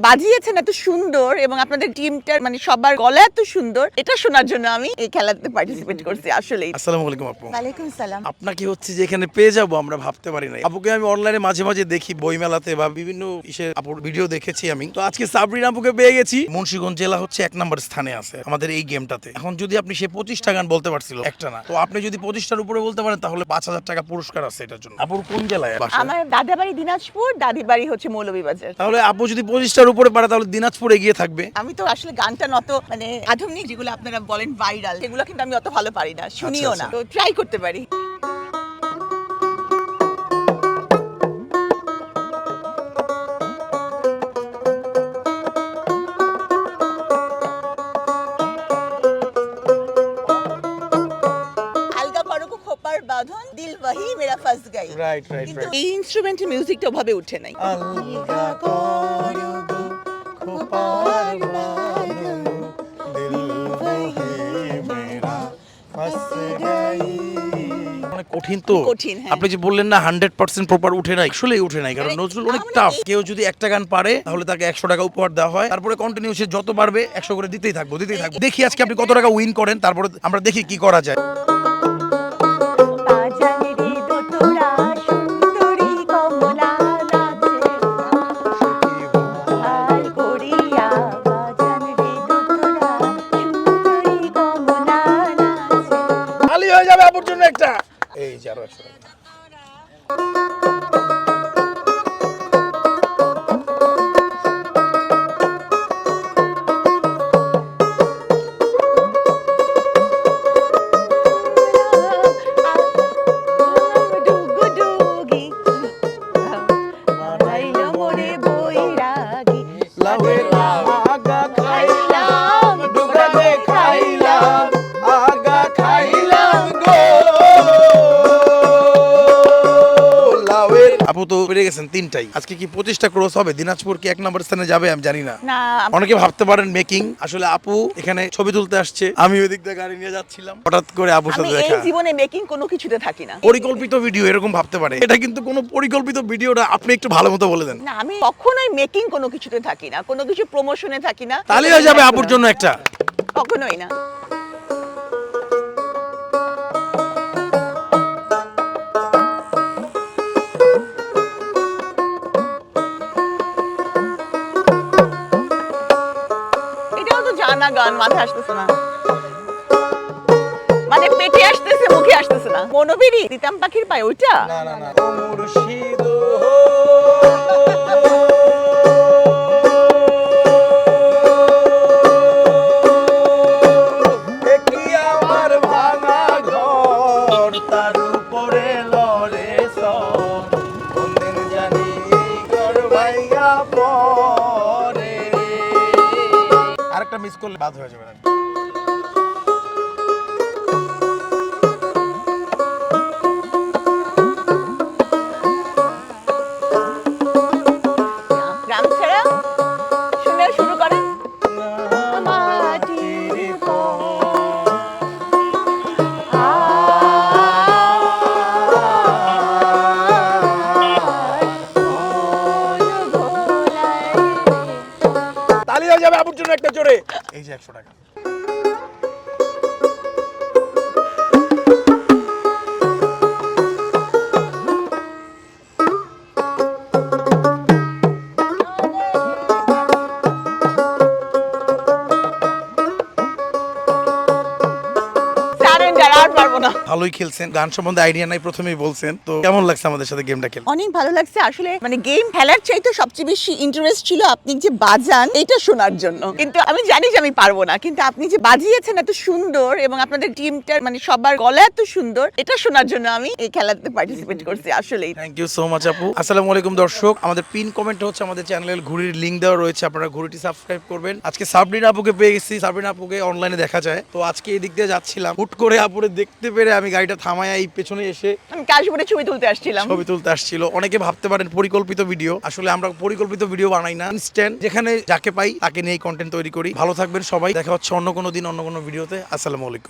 বাজিয়েছেন এত সুন্দর এবং আপনাদের টিমটার মানে সবার গলা এত সুন্দর এটা শোনার জন্য আমি এই খেলাতে পার্টিসিপেট করছি আসলেই। আসসালামু আলাইকুম আপু। ওয়ালাইকুম সালাম। আপনাকে হচ্ছে যে এখানে পেয়ে যাব আমরা ভাবতে পারি না আপুকে আমি অনলাইনে মাঝে মাঝে দেখি বইমেলাতে বা বিভিন্ন ইসের আপুর ভিডিও দেখেছি আমি। তো আজকে সাবরিন আপুকে পেয়ে গেছি। মুন্সিগঞ্জ জেলা হচ্ছে এক নম্বর স্থানে আছে আমাদের এই গেমটাতে এখন যদি আপনি সে পঁচিশটা গান বলতে পারছিল একটা না। তো আপনি যদি পঁচিশটার উপরে বলতে পারেন তাহলে পাঁচ হাজার টাকা পুরস্কার আছে এটার জন্য। আপুর কোন জেলায়? আমার দাদার বাড়ি দিনাজপুর দাদির বাড়ি হচ্ছে মৌলভীবাজার। তাহলে আপু যদি পঁচিশটার উপরে পারে তাহলে দিনাজপুর এগিয়ে থাকবে। আমি তো আসলে গানটা নত মানে আধুনিক যেগুলো আপনারা বলেন ভাইরাল সেগুলো কিন্তু আমি অত ভালো পারি না শুনিও না। আচ্ছা। তো ট্রাই করতে পারি। বাঁধন দিল ওয়াহি মেরা ফাস গাই। রাইট রাইট এই ইনস্ট্রুমেন্টের মিউজিকটা ওভাবে উঠে নাই। আলগা করো কঠিন তো। কঠিন, হ্যাঁ। আপনি যে বললেন না হান্ড্রেড পার্সেন্ট প্রপার উঠে নাই আসলেই উঠে নাই। কারণ মানে নজরুল অনেক টাফ কেউ যদি একটা গান পারে তাহলে তাকে একশো টাকা উপহার দেওয়া হয়। তারপরে কন্টিনিউ সে যত পারবে একশো করে দিতেই থাকব দিতেই থাকব। দেখি আজকে আপনি কত টাকা উইন করেন তারপরে আমরা দেখি কি করা যায়। বাজারে দোতরা সুন্দরী কমলা নাচে আর করিয়া বাজারে দোতরা সুন্দরী কমলা নাচে খালি হয়ে যাবে আপুর জন্য একটা। এই যে আরও একশো টাকা। ডুগুডুগি গেছেন তিনটাই। আজকে কি পঁচিশটা ক্রস হবে? দিনাজপুর কি এক নম্বর স্থানে যাবে? আমি জানি না। অনেকে ভাবতে পারেন মেকিং আসলে আপু এখানে ছবি তুলতে আসছে। আমি ওই দিক দিয়ে গাড়ি নিয়ে যাচ্ছিলাম। হঠাৎ করে আপুর সাথে এই দেখা। জীবনে মেকিং কোনো কিছুতে থাকি না। পরিকল্পিত ভিডিও এরকম ভাবতে পারে। এটা কিন্তু কোনো পরিকল্পিত ভিডিওটা আপনি একটু ভালো মতো বলে দেন। না আমি কখনোই মেকিং কোনো কিছুতে থাকি না। কোনো কিছু প্রমোশনে থাকি না। তাহলে হয়ে যাবে আপুর জন্য একটা। কখনোই না। জানা গান, মাথায় আসতেছে না। মানে পেটে আসতেছে, মুখে আসতেছে না। মনোবিনী দিতাম পাখির পায়, ওইটা? না না না। মিস করলে বাদ হয়ে যাবে জন্য একটা জোরে। এই যে একশো টাকা। পারব না। ভালোই খেলছেন গান সম্বন্ধে আইডিয়া নাই প্রথমেই বলছেন। তো কেমন লাগছে আমাদের সাথে গেমটা খেলে? অনেক ভালো লাগছে। আসলে মানে গেম খেলার চাইতে সবচেয়ে বেশি ইন্টারেস্ট ছিল আপনি যে বাজান এটা শোনার জন্য। কিন্তু আমি জানি যে আমি পারব না কিন্তু আপনি যে বাজিয়েছেন এত সুন্দর এবং আপনাদের টিমটার মানে সবার গলা এত সুন্দর এটা শোনার জন্য আমি এই খেলাতে পার্টিসিপেট করছি আসলেই। থ্যাংক ইউ সো মাচ আপু। আসসালামু আলাইকুম দর্শক। আমাদের পিন কমেন্ট হচ্ছে আমাদের চ্যানেলের ঘুড়ির লিংক দেওয়া রয়েছে আপনারা ঘুড়িটি সাবস্ক্রাইব করবেন। আজকে সাবরিন আপুকে পেয়ে গেছি। সাবরিন আপুকে অনলাইনে দেখা যায়। তো আজকে এই দিক দিয়ে যাচ্ছিলাম। হুট করে আপুরে দেখতে পেরে আমি গাড়িটা থামায় এই পেছনে এসে আমি কাশবুরে ছবি তুলতে আসছিলাম। ছবি তুলতে আসছিল। অনেকে ভাবতে পারেন পরিকল্পিত ভিডিও। আসলে আমরা পরিকল্পিত ভিডিও বানাই না। ইনস্ট্যান্ট যেখানে যাকে পাই তাকে নিয়ে কন্টেন্ট তৈরি করি। ভালো থাকবেন সবাই। দেখা হচ্ছে অন্য কোনো দিন অন্য কোনো ভিডিওতে। আসসালামু আলাইকুম।